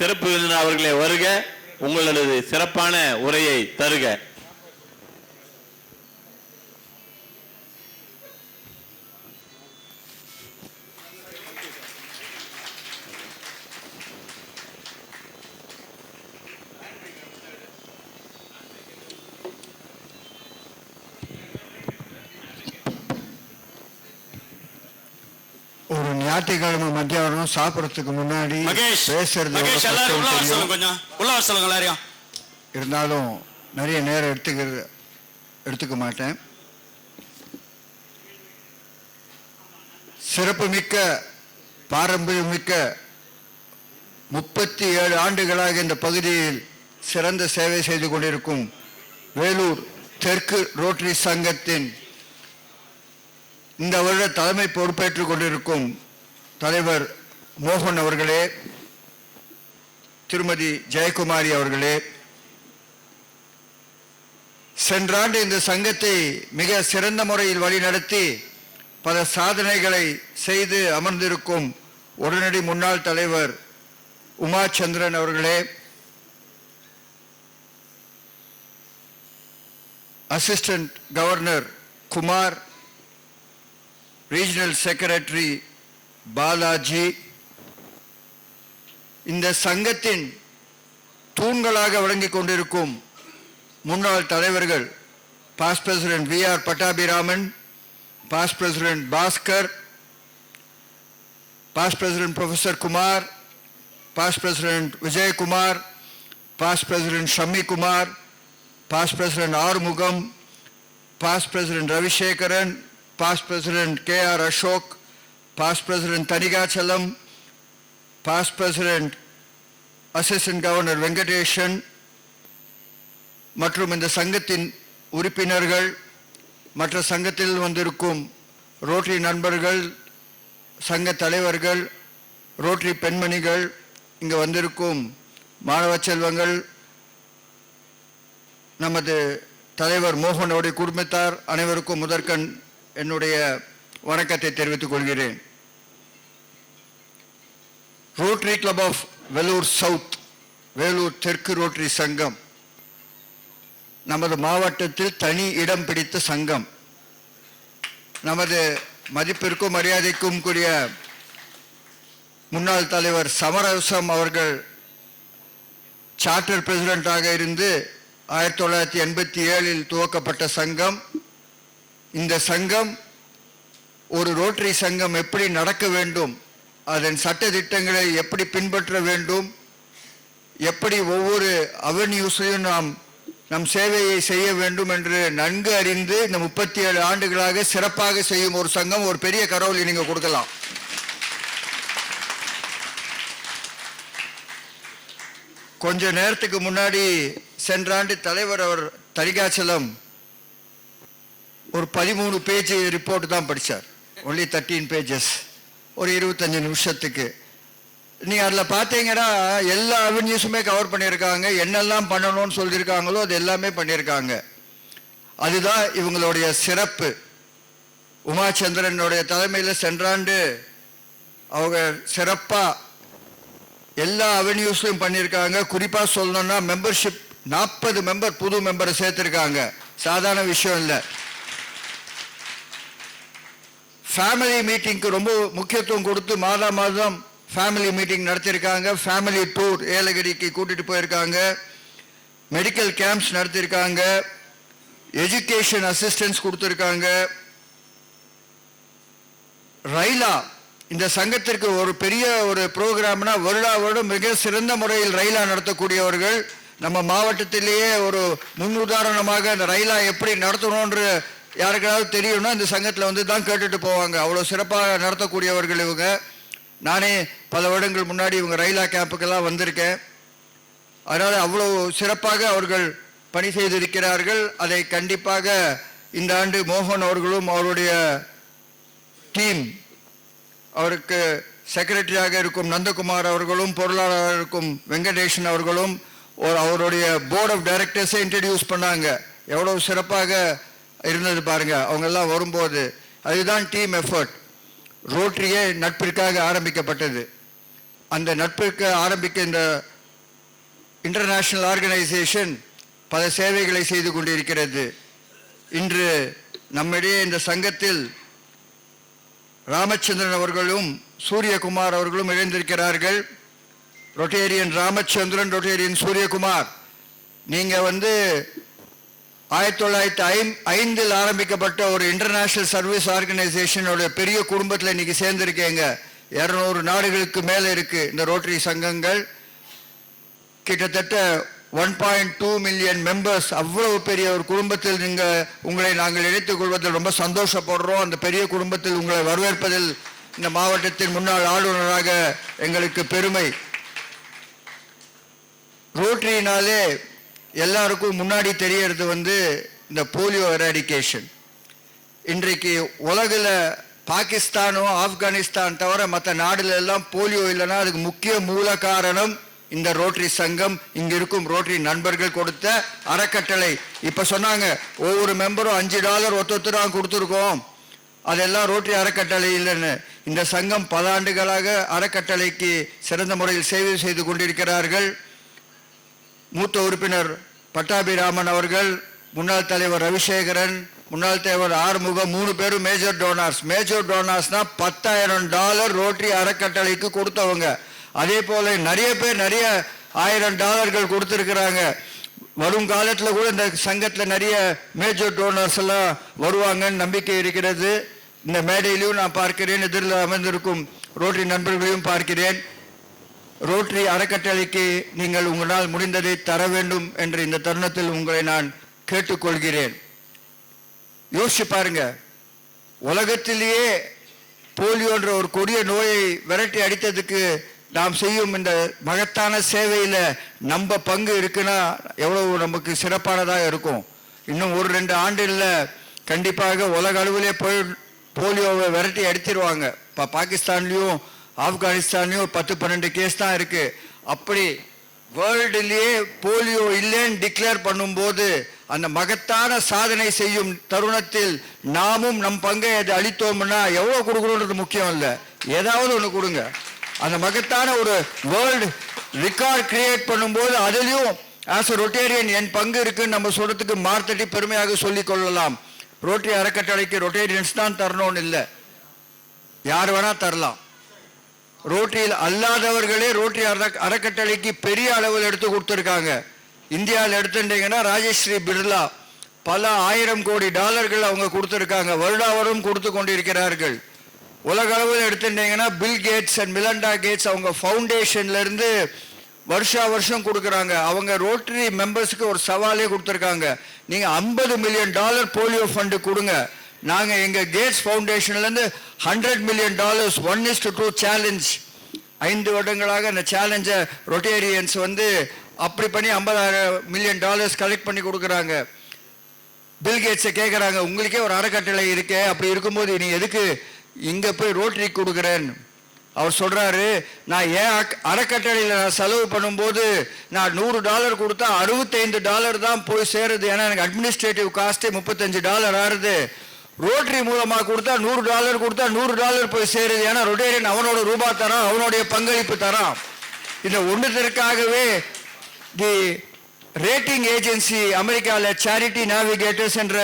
சிறப்பு விருந்தினர் அவர்களே வருக. உங்களது சிறப்பான உரையை தருக ஒரு ஞாயிற்றுக்கிழமை மத்தியானம் சாப்பிடறதுக்கு முன்னாடி மகேஷ் பேசுறது மகேஷ் எவ்வளவு எல்லாரும் உள்ள வர கஷ்டம் சொல்லுங்க தெரியும். கொஞ்சம் இருந்தாலும் நிறைய நேரம் எடுத்துக்கிறது எடுத்துக்க மாட்டேன். சிறப்புமிக்க பாரம்பரியமிக்க முப்பத்தி ஏழு ஆண்டுகளாக இந்த பகுதியில் சிறந்த சேவை செய்து கொண்டிருக்கும் வேலூர் தெற்கு ரோட்டரி சங்கத்தின் இந்த வருட தலைமை பொறுப்பேற்றுக் கொண்டிருக்கும் தலைவர் மோகன் அவர்களே திருமதி ஜெயக்குமாரி அவர்களே சென்றாண்டு இந்த சங்கத்தை மிக சிறந்த முறையில் வழிநடத்தி பல சாதனைகளை செய்து அமர்ந்திருக்கும் உடனடி முன்னாள் தலைவர் உமாச்சந்திரன் அவர்களே assistant governor Kumar regional secretary Balaji இந்த சங்கத்தின் தூண்களாக வழங்கிக் கொண்டிருக்கும் முன்னாள் தலைவர்கள் past president V R Pattabiraman past president Bhaskar past president professor Kumar past president Vijayakumar past president Shammikumar past president Arumugam past president Ravisekaran past president K R Ashok past president Thanikachalam past president assistant governor Venkatesan மற்றும் இந்த சங்கத்தின் உறுப்பினர்கள் மற்ற சங்கத்தில் வந்திருக்கும் rotary நண்பர்கள் சங்க தலைவர்கள் ரோட்டரி பெண்மணிகள் இங்கே வந்திருக்கும் மாணவ செல்வங்கள் நமது தலைவர் மோகனோடைய குடும்பத்தார் அனைவருக்கும் முதற்கண் என்னுடைய வணக்கத்தை தெரிவித்துக் கொள்கிறேன். Rotary club of Vellore south Vellore தெற்கு ரோட்டரி சங்கம் நமது மாவட்டத்தில் தனி இடம் பிடித்த சங்கம். நமது மதிப்பிற்கும் மரியாதைக்கும் கூடிய முன்னாள் தலைவர் சமரசம் அவர்கள் சார்ட்டர் பிரசிடென்ட்டாக இருந்து ஆயிரத்தி தொள்ளாயிரத்தி எண்பத்தி ஏழில் துவக்கப்பட்ட சங்கம். இந்த சங்கம் ஒரு ரோட்டரி சங்கம் எப்படி நடக்க வேண்டும் அதன் சட்ட திட்டங்களை எப்படி பின்பற்ற வேண்டும்? எப்படி ஒவ்வொரு அவென்யூஸையும் நாம் நம் சேவையை செய்ய வேண்டும் என்று நன்கு அறிந்து இந்த முப்பத்தி ஏழு ஆண்டுகளாக சிறப்பாக செய்யும் ஒரு சங்கம் ஒரு பெரிய கரவொலி நீங்கள் கொடுக்கலாம். கொஞ்ச நேரத்துக்கு முன்னாடி சென்ற ஆண்டு தலைவர் அவர் தரிகாச்சலம் ஒரு பதிமூணு பேஜ் ரிப்போர்ட் தான் படித்தார் ஒன்லி தேர்ட்டீன் பேஜஸ் ஒரு இருபத்தஞ்சு நிமிஷத்துக்கு. நீங்கள் அதில் பார்த்தீங்கன்னா எல்லா அவென்யூஸுமே கவர் பண்ணியிருக்காங்க. என்னெல்லாம் பண்ணணும்னு சொல்லியிருக்காங்களோ அது எல்லாமே பண்ணியிருக்காங்க. அதுதான் இவங்களுடைய சிறப்பு. உமாச்சந்திரனுடைய தலைமையில் சென்றாண்டு அவங்க சிறப்பாக எல்லா அவென்யூஸ்லையும் பண்ணியிருக்காங்க. குறிப்பாக சொல்லணும்னா மெம்பர்ஷிப் நாற்பது மெம்பர் புது மெம்பரை சேர்த்துருக்காங்க. சாதாரண விஷயம் இல்லை. ஃபேமிலி மீட்டிங்க்கு ரொம்ப முக்கியத்துவம் கொடுத்து மாதா மாதம் ஃபேமிலி மீட்டிங் நடத்தியிருக்காங்க ஃபேமிலி டூர் ஏலகிரிக்கு கூட்டிட்டு போயிருக்காங்க. மெடிக்கல் கேம்ப்ஸ் நடத்தியிருக்காங்க எஜுகேஷன் அசிஸ்டன்ஸ் கொடுத்துருக்காங்க. ரைலா இந்த சங்கத்திற்கு ஒரு பெரிய ஒரு ப்ரோக்ராம்னா வருடா வருடம் மிக சிறந்த முறையில் ரயிலா நடத்தக்கூடியவர்கள். நம்ம மாவட்டத்திலேயே ஒரு முன்னுதாரணமாக அந்த ரயிலா எப்படி நடத்தணுன்ற யாருக்காவது தெரியும்னா இந்த சங்கத்தில் வந்து தான் கேட்டுட்டு போவாங்க. அவ்வளோ சிறப்பாக நடத்தக்கூடியவர்கள் இவங்க. நானே பல வருடங்கள் முன்னாடி இவங்க ரயிலா கேம்புக்கெல்லாம் வந்திருக்கேன். அதனால் அவ்வளோ சிறப்பாக அவர்கள் பணி செய்திருக்கிறார்கள். அதை கண்டிப்பாக இந்த ஆண்டு மோகன் அவர்களும் அவருடைய டீம் அவருக்கு செக்ரட்டரியாக இருக்கும் நந்தகுமார் அவர்களும் பொருளாளராக இருக்கும் வெங்கடேஷன் அவர்களும் ஒரு அவருடைய போர்ட் ஆஃப் டைரக்டர்ஸை இன்ட்ரடியூஸ் பண்ணாங்க. எவ்வளவு சிறப்பாக இருந்தது பாருங்க. அவங்க எல்லாம் வரும்போது அதுதான் டீம் எஃபர்ட் ரோட்டரியே நட்பிற்காக ஆரம்பிக்கப்பட்டது. அந்த நட்பிற்கு ஆரம்பிக்க இந்த இன்டர்நேஷனல் ஆர்கனைசேஷன் பல சேவைகளை செய்து கொண்டிருக்கிறது. இன்று நம்மிடையே இந்த சங்கத்தில் ராமச்சந்திரன் அவர்களும் சூரியகுமார் அவர்களும் இணைந்திருக்கிறார்கள். Rotarian Ramachandran Rotarian Suryakumar. நீங்கள் வந்து ஆயிரத்தி தொள்ளாயிரத்தி ஐ ஐந்தில் ஆரம்பிக்கப்பட்ட ஒரு இன்டர்நேஷனல் சர்வீஸ் ஆர்கனைசேஷனோட பெரிய குடும்பத்தில் இன்னைக்கு சேர்ந்துருக்கேங்க. இரநூறு நாடுகளுக்கு மேலே இருக்குது இந்த ரோட்டரி சங்கங்கள். கிட்டத்தட்ட one point two million members அவ்வளவு பெரிய ஒரு குடும்பத்தில் நீங்கள் உங்களை நாங்கள் இணைத்துக் கொள்வதில் ரொம்ப சந்தோஷப்படுறோம். அந்த பெரிய குடும்பத்தில் உங்களை வரவேற்பதில் இந்த மாவட்டத்தின் முன்னாள் ஆளுநராக எங்களுக்கு பெருமை. ரோட்டரினாலே எல்லாருக்கும் முன்னாடி தெரியறது வந்து இந்த போலியோ எராடிகேஷன். இன்றைக்கு உலகில் பாகிஸ்தானும் ஆப்கானிஸ்தான் தவிர மற்ற நாடுல எல்லாம் போலியோ இல்லைன்னா அதுக்கு முக்கிய மூல காரணம் இந்த ரோட்டரி சங்கம். இங்க இருக்கும் ரோட்டரி நண்பர்கள் கொடுத்த அறக்கட்டளை. இப்ப சொன்னாங்க ஒவ்வொரு மெம்பரும் அஞ்சு டாலர் ஒத்தொத்தரா கொடுத்துருக்கோம். அதெல்லாம் ரோட்டரி அறக்கட்டளை இல்லைன்னு. இந்த சங்கம் பல ஆண்டுகளாக அறக்கட்டளைக்கு சிறந்த முறையில் சேவை செய்து கொண்டிருக்கிறார்கள். மூத்த உறுப்பினர் பட்டாபிராமன் அவர்கள் முன்னாள் தலைவர் ரவிசேகரன் முன்னாள் தலைவர் ஆறுமுகம் மூணு பேரும் மேஜர் டோனார்ஸ் மேஜர் டோனார்ஸ்னா பத்தாயிரம் டாலர் ரோட்டரி அறக்கட்டளைக்கு கொடுத்தவங்க. அதே போல நிறைய பேர் நிறைய ஆயிரம் டாலர்கள் கொடுத்துருக்குறாங்க. வரும் காலத்தில் கூட இந்த சங்கத்தில் நிறைய மேஜர் டோனர்ஸ் எல்லாம் வருவாங்கன்னு நம்பிக்கை இருக்கிறது. இந்த மேடையிலையும் நான் பார்க்கிறேன் எதிரில் அமர்ந்திருக்கும் ரோட்டரி நண்பர்களையும் பார்க்கிறேன். ரோட்டரி அறக்கட்டளைக்கு நீங்கள் உங்களால் முடிந்ததை தர வேண்டும் என்று இந்த தருணத்தில் உங்களை நான் கேட்டுக்கொள்கிறேன். யோசிச்சு பாருங்க. உலகத்திலேயே போலியோன்ற ஒரு கொடிய நோயை விரட்டி அடித்ததுக்கு நாம் செய்யும் இந்த மகத்தான சேவையில் நம்ம பங்கு இருக்குன்னா எவ்வளவு நமக்கு சிறப்பானதாக இருக்கும். இன்னும் ஒரு ரெண்டு ஆண்டுகளில் கண்டிப்பாக உலக அளவிலே போய் போலியோவை விரட்டி அடிச்சிருவாங்க. இப்போ பாகிஸ்தான்லேயும் ஆப்கானிஸ்தான்லயும் பத்து பன்னெண்டு கேஸ் தான் இருக்குது அப்படி வேர்ல்டுலேயே போலியோ இல்லைன்னு டிக்ளேர் பண்ணும்போது அந்த மகத்தான சாதனை செய்யும் தருணத்தில் நாமும் நம் பங்கை அது அளித்தோம்னா எவ்வளோ கொடுக்கணுன்றது முக்கியம் இல்லை. ஏதாவது ஒன்று கொடுங்க. அந்த மகத்தான ஒரு வேர்ல்டு ரெக்கார்ட் கிரியேட் பண்ணும்போது அதுலேயும் ஆஸ் அ ரொட்டேரியன் என் பங்கு இருக்குன்னு நம்ம சொல்கிறதுக்கு மார்த்தட்டி பெருமையாக சொல்லிக் கொள்ளலாம். ரோட்டரி அறக்கட்டளைக்கு ரொட்டேரியன்ஸ் தான் தரணும்னு இல்லை. யார் வேணால் தரலாம். ரோட்டரியில் அல்லாதவர்களே ரோட்டரி அற- அறக்கட்டளைக்கு பெரிய அளவில் எடுத்து கொடுத்துருக்காங்க. இந்தியாவில் எடுத்துட்டீங்கன்னா ராஜஸ்ரீ பிர்லா பல ஆயிரம் கோடி டாலர்கள் அவங்க கொடுத்துருக்காங்க. வருடாவரும் கொடுத்து கொண்டிருக்கிறார்கள். உலக அளவில் எடுத்துட்டீங்கன்னா Bill Gates and Melinda Gates அவங்க ஃபவுண்டேஷன்லேருந்து வருஷா வருஷம் கொடுக்குறாங்க. அவங்க ரோட்டரி மெம்பர்ஸ்க்கு ஒரு சவாலே கொடுத்துருக்காங்க. நீங்கள் ஐம்பது மில்லியன் டாலர் போலியோ ஃபண்டு கொடுங்க. நாங்கள் எங்கள் Gates ஃபவுண்டேஷன்லேருந்து hundred million dollars one is to two challenge ஐந்து வருடங்களாக அந்த சேலஞ்சை ரொட்டேரியன்ஸ் வந்து அப்படி பண்ணி ஐம்பதாயிரம் மில்லியன் டாலர்ஸ் கலெக்ட் பண்ணி கொடுக்குறாங்க. பில்கேட்ஸை கேட்குறாங்க உங்களுக்கே ஒரு அறக்கட்டளை இருக்கே அப்படி இருக்கும்போது நீ எதுக்கு இங்கே போய் ரோட்டரி கொடுக்குறேன்? அவர் சொல்கிறாரு நான் ஏன் அறக்கட்டளையில் நான் செலவு பண்ணும்போது நான் நூறு டாலர் கொடுத்தா அறுபத்தைந்து டாலர் தான் போய் சேருது. ஏன்னா எனக்கு அட்மினிஸ்ட்ரேட்டிவ் காஸ்ட்டே முப்பத்தஞ்சு டாலர் ஆறுது. ரோட்டரி மூலமாக கொடுத்தா நூறு டாலர் கொடுத்தா நூறு டாலர் போய் சேருது. ஏன்னா ரொட்டேரியன் அவனோட ரூபா தரான் அவனுடைய பங்களிப்பு தரான். இந்த ஒன்றுதற்காகவே தி ரேட்டிங் ஏஜென்சி அமெரிக்காவில் சேரிட்டி நேவிகேட்டர்ஸ் என்ற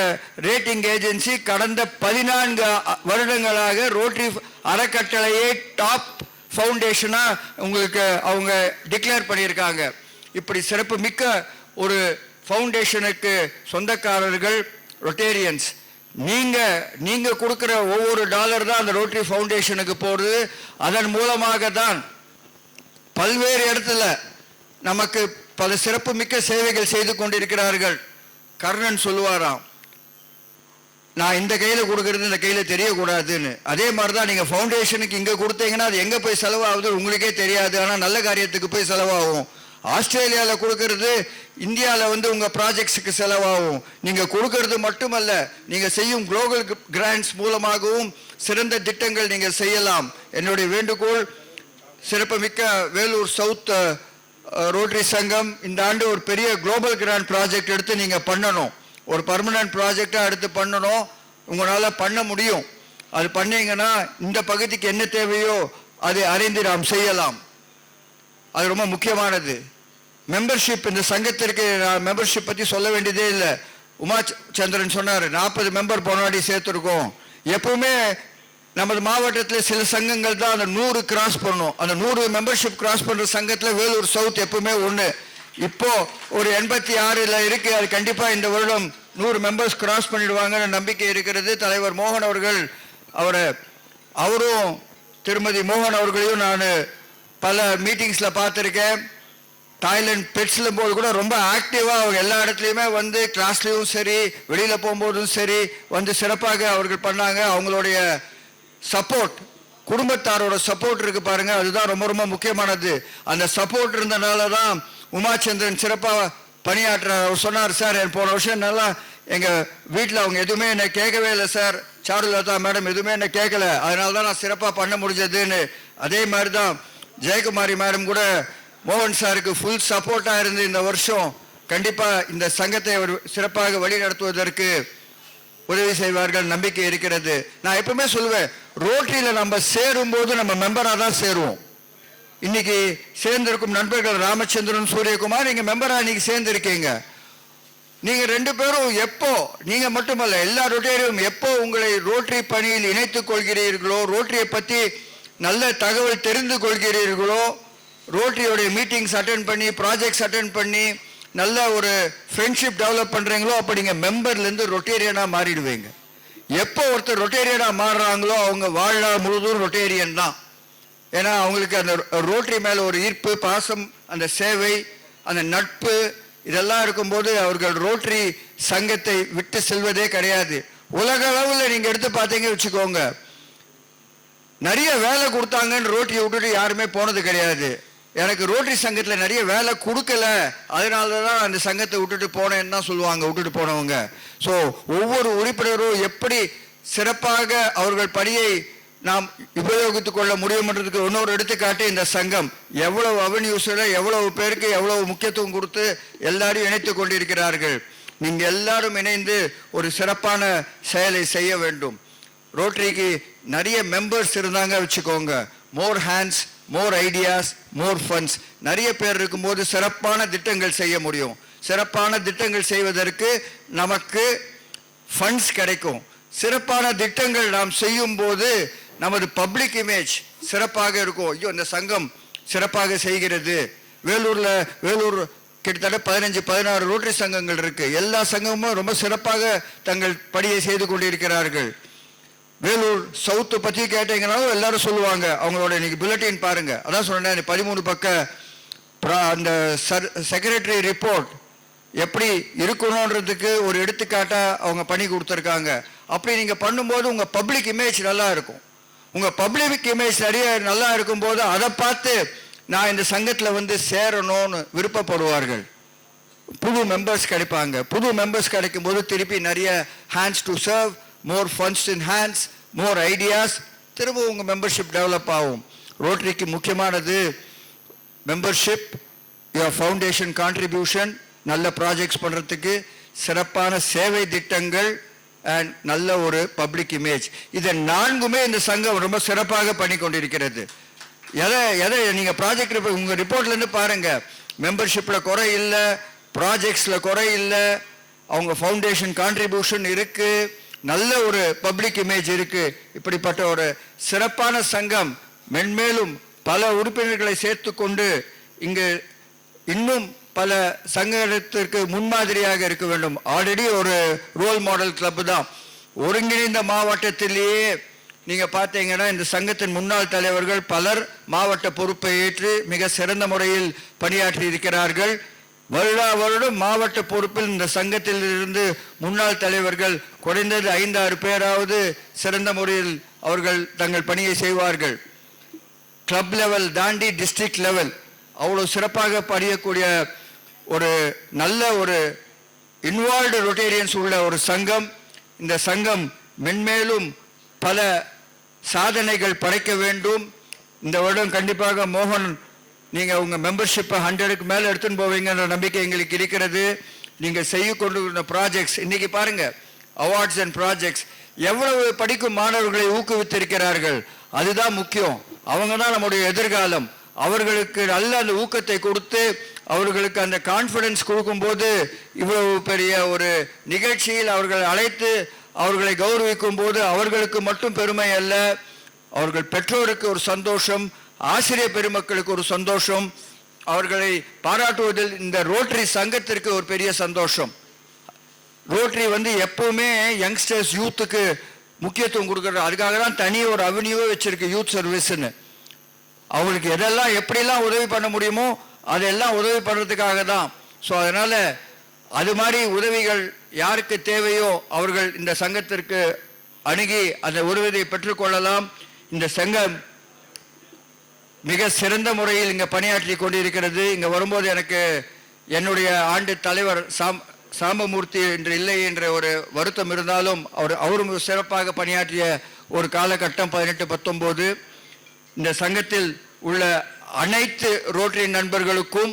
ரேட்டிங் ஏஜென்சி கடந்த பதினான்கு வருடங்களாக ரோட்டரி அறக்கட்டளையே டாப் ஃபவுண்டேஷனாக உங்களுக்கு அவங்க டிக்ளேர் பண்ணியிருக்காங்க. இப்படி சிறப்பு மிக்க ஒரு ஃபவுண்டேஷனுக்கு சொந்தக்காரர்கள் ரொட்டேரியன்ஸ். நீங்கள் நீங்கள் கொடுக்குற ஒவ்வொரு டாலர் தான் அந்த ரோட்டரி ஃபவுண்டேஷனுக்கு போகிறது அதன் மூலமாக தான் பல்வேறு இடத்துல நமக்கு பல சிறப்பு மிக்க சேவைகள் செய்து கொண்டிருக்கிறார்கள். கர்ணன் சொல்லுவாராம் நான் இந்த கையில் கொடுக்கறது இந்த கையில் தெரியக்கூடாதுன்னு. அதே மாதிரி தான் நீங்கள் ஃபவுண்டேஷனுக்கு இங்கே கொடுத்தீங்கன்னா அது எங்கே போய் செலவாகுது உங்களுக்கே தெரியாது. ஆனால் நல்ல காரியத்துக்கு போய் செலவாகும். ஆஸ்திரேலியாவில் கொடுக்கறது இந்தியாவில் வந்து உங்கள் ப்ராஜெக்ட்ஸுக்கு செலவாகும். நீங்கள் கொடுக்கறது மட்டுமல்ல நீங்கள் செய்யும் குளோபல் கிராண்ட்ஸ் மூலமாகவும் சிறந்த திட்டங்கள் நீங்கள் செய்யலாம். என்னுடைய வேண்டுகோள் சிறப்புமிக்க வேலூர் சவுத் ரோட்டரி சங்கம் இந்த ஆண்டு ஒரு பெரிய குளோபல் கிராண்ட் ப்ராஜெக்ட் எடுத்து நீங்கள் பண்ணணும். ஒரு பர்மனன்ட் ப்ராஜெக்டாக எடுத்து பண்ணணும். உங்களால் பண்ண முடியும். அது பண்ணீங்கன்னா இந்த பகுதிக்கு என்ன தேவையோ அதை அறிந்து நாம் செய்யலாம். அது ரொம்ப முக்கியமானது. மெம்பர்ஷிப் இந்த சங்கத்திற்கு நான் மெம்பர்ஷிப் பற்றி சொல்ல வேண்டியதே இல்லை. உமா சந்திரன் சொன்னார் நாற்பது மெம்பர் போனாடி சேர்த்துருக்கோம். எப்பவுமே நமது மாவட்டத்தில் சில சங்கங்கள் தான் அந்த நூறு கிராஸ் பண்ணும். அந்த நூறு மெம்பர்ஷிப் கிராஸ் பண்ணுற சங்கத்தில் வேலூர் சவுத் எப்பவுமே ஒன்று இப்போ ஒரு எண்பத்தி ஆறில் இருக்கு அது கண்டிப்பாக இந்த வருடம் நூறு மெம்பர்ஸ் கிராஸ் பண்ணிடுவாங்கன்னு நம்பிக்கை இருக்கிறது. தலைவர் மோகன் அவர்கள் அவரை அவரும் திருமதி மோகன் அவர்களையும் நான் பல மீட்டிங்ஸில் பார்த்துருக்கேன். தாய்லாந்து பெட்ஸில் போது கூட ரொம்ப ஆக்டிவாக அவங்க எல்லா இடத்துலையுமே வந்து கிளாஸ்லேயும் சரி வெளியில் போகும்போதும் சரி வந்து சிறப்பாக அவர்கள் பண்ணாங்க. அவங்களுடைய சப்போர்ட் குடும்பத்தாரோட சப்போர்ட் இருக்கு பாருங்க. அதுதான் ரொம்ப ரொம்ப முக்கியமானது. அந்த சப்போர்ட் இருந்தனால தான் உமாச்சந்திரன் சிறப்பாக பணியாற்ற அவர் சொன்னார் சார் என் போன வருஷம் நல்லா எங்கள் வீட்டில் அவங்க எதுவுமே என்னை கேட்கவே இல்லை சார். சாருலதா மேடம் எதுவுமே என்னை கேட்கல. அதனால தான் நான் சிறப்பாக பண்ண முடிஞ்சதுன்னு. அதே மாதிரி தான் ஜெயக்குமாரி மேடம் கூட மோகன் சாருக்கு ஃபுல் சப்போர்ட்டாக இருந்து இந்த வருஷம் கண்டிப்பாக இந்த சங்கத்தை அவர் சிறப்பாக வழி நடத்துவதற்கு உதவி செய்வார்கள் நம்பிக்கை இருக்கிறது. நான் எப்பவுமே சொல்லுவேன் ரோட்டரியில் நம்ம சேரும்போது நம்ம மெம்பராக தான் சேருவோம். இன்னைக்கு சேர்ந்திருக்கும் நண்பர்கள் ராமச்சந்திரன் சூரியகுமார் நீங்கள் மெம்பராக இன்னைக்கு சேர்ந்திருக்கீங்க. நீங்கள் ரெண்டு பேரும் எப்போ நீங்கள் மட்டுமல்ல எல்லா ரொட்டேரியும் எப்போ உங்களை ரோட்டரி பணியில் இணைத்துக் கொள்கிறீர்களோ ரோட்டரியை பற்றி நல்ல தகவல் தெரிந்து கொள்கிறீர்களோ ரோட்டரியோடைய மீட்டிங்ஸ் அட்டன் பண்ணி ப்ராஜெக்ட்ஸ் அட்டன் பண்ணி நல்ல ஒரு ஃப்ரெண்ட்ஷிப் டெவலப் பண்ணுறீங்களோ அப்போ நீங்கள் மெம்பர்லேருந்து ரொட்டேரியனாக மாறிடுவீங்க. எப்போ ஒருத்தர் ரொட்டேரியனாக மாறுறாங்களோ அவங்க வாழ்நாள் முழுவதும் ரொட்டேரியன் தான். ஏன்னா அவங்களுக்கு அந்த ரோட்டரி மேலே ஒரு ஈர்ப்பு பாசம் அந்த சேவை அந்த நட்பு இதெல்லாம் இருக்கும்போது அவர்கள் ரோட்டரி சங்கத்தை விட்டு செல்வதே கிடையாது. உலக அளவில் நீங்கள் எடுத்து பார்த்தீங்க வச்சுக்கோங்க. நிறைய வேலை கொடுத்தாங்கன்னு ரோட்டரியை விட்டுட்டு யாருமே போனது கிடையாது. எனக்கு ரோட்டரி சங்கத்தில் நிறைய வேலை கொடுக்கல. அதனால தான் அந்த சங்கத்தை விட்டுட்டு போனேன்னு தான் சொல்லுவாங்க விட்டுட்டு போனவங்க. ஸோ ஒவ்வொரு உறுப்பினரும் எப்படி சிறப்பாக அவர்கள் பணியை நாம் உபயோகித்துக் கொள்ள முடியும்ன்றதுக்கு இன்னொரு எடுத்துக்காட்டு இந்த சங்கம். எவ்வளவு அவன்யூஸில் எவ்வளவு பேருக்கு எவ்வளவு முக்கியத்துவம் கொடுத்து எல்லாரையும் இணைத்து கொண்டிருக்கிறார்கள். நீங்கள் எல்லாரும் இணைந்து ஒரு சிறப்பான செயலை செய்ய வேண்டும். ரோட்டரிக்கு நிறைய மெம்பர்ஸ் இருந்தாங்க வச்சுக்கோங்க. More hands more ideas more funds நிறைய பேர் இருக்கும்போது சிறப்பான திட்டங்கள் செய்ய முடியும். சிறப்பான திட்டங்கள் செய்வதற்கு நமக்கு ஃபண்ட்ஸ் கிடைக்கும். சிறப்பான திட்டங்கள் நாம் செய்யும் போது நமது பப்ளிக் இமேஜ் சிறப்பாக இருக்கும். ஐயோ இந்த சங்கம் சிறப்பாக செய்கிறது. வேலூரில் வேலூர் கிட்டத்தட்ட பதினஞ்சு பதினாறு ரோட்டரி சங்கங்கள் இருக்குது எல்லா சங்கமும் ரொம்ப சிறப்பாக தங்கள் பணியை செய்து கொண்டிருக்கிறார்கள். வேலூர் சவுத்து பற்றி கேட்டீங்கனாலும் எல்லாரும் சொல்லுவாங்க. அவங்களோட இன்னைக்கு புல்லட்டின் பாருங்க. அதான் சொன்னேன் பதிமூணு பக்க ப்ரா- அந்த செக்ரட்டரி ரிப்போர்ட் எப்படி இருக்கணுன்றதுக்கு ஒரு எடுத்துக்காட்டாக அவங்க பண்ணி கொடுத்துருக்காங்க. அப்படி நீங்கள் பண்ணும்போது உங்கள் பப்ளிக் இமேஜ் நல்லா இருக்கும். உங்கள் பப்ளிக் இமேஜ் நிறைய நல்லா இருக்கும்போது அதை பார்த்து நான் இந்த சங்கத்தில் வந்து சேரணும்னு விருப்பப்படுவார்கள். புது மெம்பர்ஸ் கிடைப்பாங்க. புது மெம்பர்ஸ் கிடைக்கும் போது திருப்பி நிறைய hands to serve more funds in hands more ideas திரும்ப உங்கள் மெம்பர்ஷிப் டெவலப் ஆகும். ரோட்டரிக்கு முக்கியமானது மெம்பர்ஷிப் யுவர் ஃபவுண்டேஷன் கான்ட்ரிபியூஷன் நல்ல ப்ராஜெக்ட்ஸ் பண்ணுறதுக்கு சிறப்பான சேவை திட்டங்கள் அண்ட் நல்ல ஒரு பப்ளிக் இமேஜ் இதை நான்குமே இந்த சங்கம் ரொம்ப சிறப்பாக பண்ணி கொண்டிருக்கிறது. எதை எதை நீங்கள் ப்ராஜெக்ட் உங்கள் ரிப்போர்ட்லேருந்து பாருங்கள் மெம்பர்ஷிப்பில் குறை இல்லை ப்ராஜெக்ட்ஸில் குறை இல்லை அவங்க ஃபவுண்டேஷன் கான்ட்ரிபியூஷன் இருக்குது நல்ல ஒரு பப்ளிக் இமேஜ் இருக்கு. இப்படிப்பட்ட ஒரு சிறப்பான சங்கம் மென்மேலும் பல உறுப்பினர்களை சேர்த்து கொண்டு இங்கு இன்னும் பல சங்கத்திற்கு முன்மாதிரியாக இருக்க வேண்டும். ஆல்ரெடி ஒரு ரோல் மாடல் கிளப் தான். ஒருங்கிணைந்த மாவட்டத்திலேயே நீங்கள் பார்த்தீங்கன்னா இந்த சங்கத்தின் முன்னாள் தலைவர்கள் பலர் மாவட்ட பொறுப்பை ஏற்று மிக சிறந்த முறையில் பணியாற்றி இருக்கிறார்கள். வருடா வருடம் மாவட்ட பொறுப்பில் இந்த சங்கத்தில் இருந்து முன்னாள் தலைவர்கள் குறைந்தது ஐந்தாறு பேராவது சிறந்த முறையில் அவர்கள் தங்கள் பணியை செய்வார்கள். கிளப் லெவல் தாண்டி டிஸ்ட்ரிக்ட் லெவல் அவ்வளோ சிறப்பாக பணியக்கூடிய ஒரு நல்ல ஒரு இன்வால்வ்டு ரொட்டேரியன்ஸ் உள்ள ஒரு சங்கம். இந்த சங்கம் மென்மேலும் பல சாதனைகள் படைக்க வேண்டும். இந்த வருடம் கண்டிப்பாக மோகன் நீங்கள் உங்கள் மெம்பர்ஷிப்பை ஹண்ட்ரடுக்கு மேலே எடுத்துன்னு போவீங்கன்ற நம்பிக்கை எங்களுக்கு இருக்கிறது. நீங்கள் செய்ய கொண்டு ப்ராஜெக்ட்ஸ் இன்றைக்கி பாருங்கள் அவார்ட்ஸ் அண்ட் ப்ராஜெக்ட்ஸ் எவ்வளவு படிக்கும் மாணவர்களை ஊக்குவித்திருக்கிறார்கள். அதுதான் முக்கியம். அவங்க தான் நம்முடைய எதிர்காலம். அவர்களுக்கு நல்ல அந்த ஊக்கத்தை கொடுத்து அவர்களுக்கு அந்த கான்ஃபிடென்ஸ் கொடுக்கும்போது இவ்வளவு பெரிய ஒரு நிகழ்ச்சியில் அவர்களை அழைத்து அவர்களை கௌரவிக்கும் போது அவர்களுக்கு மட்டும் பெருமை அல்ல அவர்கள் பெற்றோருக்கு ஒரு சந்தோஷம் ஆசிரியர் பெருமக்களுக்கு ஒரு சந்தோஷம். அவர்களை பாராட்டுவதில் இந்த ரோட்டரி சங்கத்திற்கு ஒரு பெரிய சந்தோஷம். ரோட்டரி வந்து எப்பவுமே யங்ஸ்டர்ஸ் யூத்துக்கு முக்கியத்துவம் கொடுக்குறது. அதுக்காக தான் தனி ஒரு அவென்யூவே வச்சிருக்கு யூத் சர்வீஸ்ன்னு அவங்களுக்கு எதெல்லாம் எப்படிலாம் உதவி பண்ண முடியுமோ அதெல்லாம் உதவி பண்ணுறதுக்காக தான். ஸோ அதனால் அது மாதிரி உதவிகள் யாருக்கு தேவையோ அவர்கள் இந்த சங்கத்திற்கு அணுகி அந்த உதவியை பெற்றுக்கொள்ளலாம் இந்த சங்கம் மிக சிறந்த முறையில் இங்கே பணியாற்றி கொண்டிருக்கிறது. இங்கே வரும்போது எனக்கு என்னுடைய ஆண்டு தலைவர் சாம் சாம்பமூர்த்தி என்று இல்லை என்ற ஒரு வருத்தம் இருந்தாலும் அவர் அவரும் சிறப்பாக பணியாற்றிய ஒரு காலகட்டம் பதினெட்டு பத்தொம்போது. இந்த சங்கத்தில் உள்ள அனைத்து ரோட்டரி நண்பர்களுக்கும்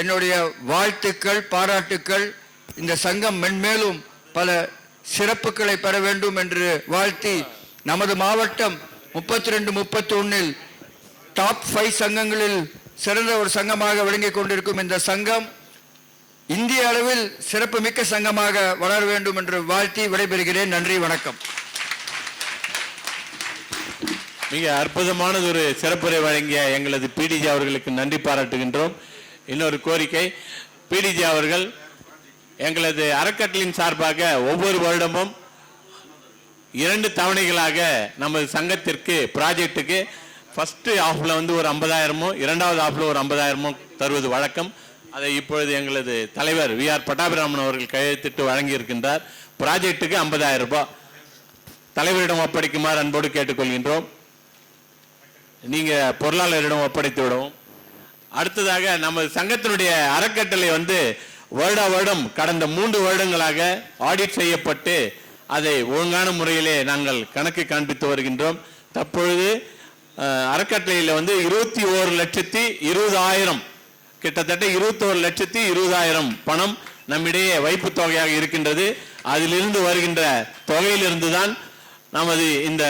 என்னுடைய வாழ்த்துக்கள் பாராட்டுக்கள். இந்த சங்கம் மென்மேலும் பல சிறப்புகளை பெற வேண்டும் என்று வாழ்த்தி நமது மாவட்டம் முப்பத்தி ரெண்டு முப்பத்தி ஒன்றில் டாப் ஃபைவ் சங்கங்களில் சிறந்த ஒரு சங்கமாக விளங்கிக் கொண்டிருக்கும் இந்த சங்கம் இந்திய அளவில் சிறப்பு மிக்க சங்கமாக வளர வேண்டும் என்று வாழ்த்தி விடைபெறுகிறேன். நன்றி வணக்கம். மிக அற்புதமானது ஒரு சிறப்புரை வழங்கிய எங்களது பிடிஜி அவர்களுக்கு நன்றி பாராட்டுகின்றோம். இன்னொரு கோரிக்கை பிடிஜி அவர்கள் எங்களது அறக்கட்டளையின் சார்பாக ஒவ்வொரு வருடமும் இரண்டு தவணைகளாக நமது சங்கத்திற்கு ப்ராஜெக்ட்டுக்கு ஃபர்ஸ்ட் ஆஃபில் வந்து ஒரு ஐம்பதாயிரமோ இரண்டாவது ஆஃபில் ஒரு ஐம்பதாயிரமோ தருவது வழக்கம். அதை இப்பொழுது எங்களது தலைவர் வி ஆர் பட்டாபிராமன் அவர்கள் கையெழுத்திட்டு வழங்கி இருக்கின்றார் ப்ராஜெக்ட்டுக்கு ஐம்பதாயிரம் ரூபாய் தலைவரிடம் ஒப்படைக்குமாறு அன்போடு கேட்டுக்கொள்கின்றோம். நீங்கள் பொருளாளரிடம் ஒப்படைத்து விடவும். அடுத்ததாக நமது சங்கத்தினுடைய அறக்கட்டளை வந்து வருட வருடம் கடந்த மூன்று வருடங்களாக ஆடிட் செய்யப்பட்டு அதை ஒழுங்கான முறையிலே நாங்கள் கணக்கு காண்பித்து வருகின்றோம். தற்பொழுது அறக்கட்டளையில் வந்து இருபத்தி ஓரு லட்சத்தி இருபதாயிரம். கிட்டத்தட்ட இருபத்தோரு லட்சத்தி இருபதாயிரம் பணம் நம்மிடையே வைப்பு தொகையாக இருக்கின்றது. அதிலிருந்து வருகின்ற தொகையிலிருந்து தான் நமது இந்த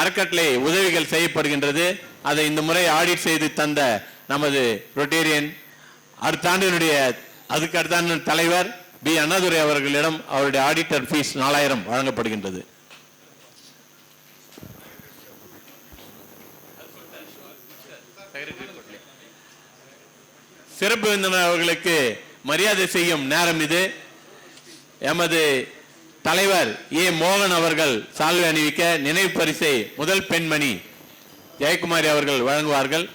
அறக்கட்டளை உதவிகள் செய்யப்படுகின்றது. அதை இந்த முறை ஆடிட் செய்து தந்த நமது ரொட்டேரியன் அடுத்த ஆண்டினுடைய அதுக்கு அடுத்த ஆண்டு தலைவர் பி. அண்ணாதுரை அவர்களிடம் அவருடைய ஆடிட்டர் ஃபீஸ் நாலாயிரம் வழங்கப்படுகின்றது. சிறப்பு விருந்தினர் அவர்களுக்கு மரியாதை செய்யும் நேரம் இது. எமது தலைவர் ஏ. மோகன் அவர்கள் சால்வை அணிவிக்க நினைவு பரிசை முதல் பெண்மணி ஜெயக்குமாரி அவர்கள் வழங்குவார்கள்.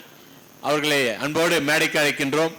அவர்களை அன்போடு மேடைக்கு அழைக்கின்றோம்.